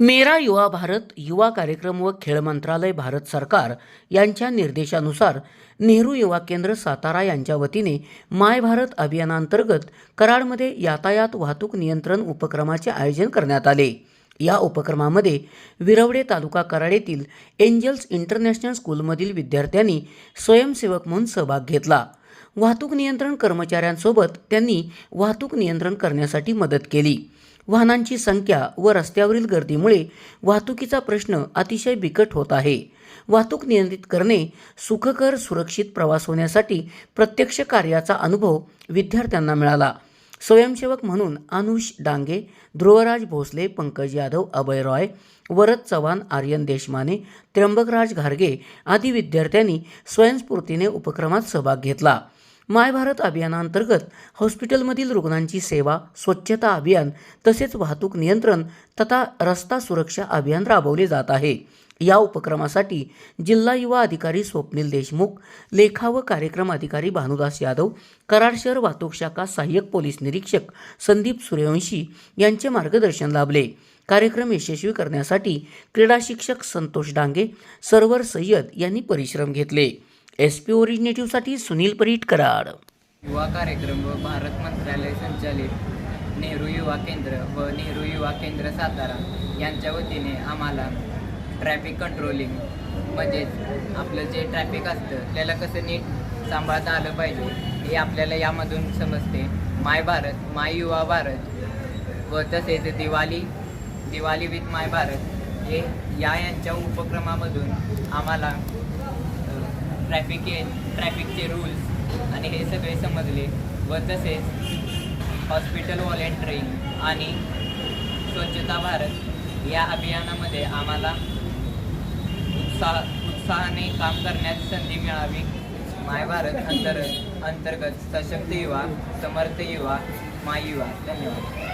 मेरा युवा भारत युवा कार्यक्रम व खेळ मंत्रालय भारत सरकार यांच्या निर्देशानुसार नेहरू युवा केंद्र सातारा यांच्या वतीने माय भारत अभियानांतर्गत कराडमध्ये यातायात वाहतूक नियंत्रण उपक्रमाचे आयोजन करण्यात आले. या उपक्रमामध्ये विरवडे तालुका कराड येथील एंजल्स इंटरनॅशनल स्कूलमधील विद्यार्थ्यांनी स्वयंसेवक म्हणून सहभाग घेतला. वाहतूक नियंत्रण कर्मचाऱ्यांसोबत त्यांनी वाहतूक नियंत्रण करण्यासाठी मदत केली. वाहनांची संख्या व रस्त्यावरील गर्दीमुळे वाहतुकीचा प्रश्न अतिशय बिकट होत आहे. वाहतूक नियंत्रित करणे सुखकर सुरक्षित प्रवास होण्यासाठी प्रत्यक्ष कार्याचा अनुभव विद्यार्थ्यांना मिळाला. स्वयंसेवक म्हणून अनुष डांगे ध्रुवराज भोसले पंकज यादव अभय रॉय वरद चव्हाण आर्यन देशमाने त्र्यंबकराज घारगे आदी विद्यार्थ्यांनी स्वयंस्फूर्तीने उपक्रमात सहभाग घेतला. माय भारत अभियानांतर्गत हॉस्पिटलमधील रुग्णांची सेवा स्वच्छता अभियान तसेच वाहतूक नियंत्रण तथा रस्ता सुरक्षा अभियान राबवले जात आहे. या उपक्रमासाठी जिल्हा युवा अधिकारी स्वप्नील देशमुख लेखा व कार्यक्रम अधिकारी भानुदास यादव कराड शहर वाहतूक शाखा सहाय्यक पोलीस निरीक्षक संदीप सूर्यवंशी यांचे मार्गदर्शन लाभले. कार्यक्रम यशस्वी करण्यासाठी क्रीडा शिक्षक संतोष डांगे सर्वर सय्यद यांनी परिश्रम घेतले. एस पी ओरिजिनेटिव्हसाठी सुनील परीट कराड. युवा कार्यक्रम व भारत मंत्रालय संचालित नेहरू युवा केंद्र व नेहरू युवा केंद्र सातारा यांच्या वतीने आम्हाला ट्रॅफिक कंट्रोलिंग म्हणजेच आपलं जे ट्रॅफिक असतं त्याला कसं नीट सांभाळता आलं पाहिजे हे आपल्याला यामधून समजते. माय भारत माय युवा भारत व तसेच दिवाळी दिवाळी विथ माय भारत हे या यांच्या उपक्रमामधून आम्हाला ट्रॅफिक ट्रॅफिकचे रूल्स आणि हे सगळे समजले व तसेच हॉस्पिटल व्हॉलेंटरिंग आणि स्वच्छता भारत या अभियानामध्ये आम्हाला उत्साह उत्साहाने काम करण्यास संधी मिळावी. माय भारत अंतर अंतर्गत सशक्त युवा समर्थ युवा माय युवा. धन्यवाद.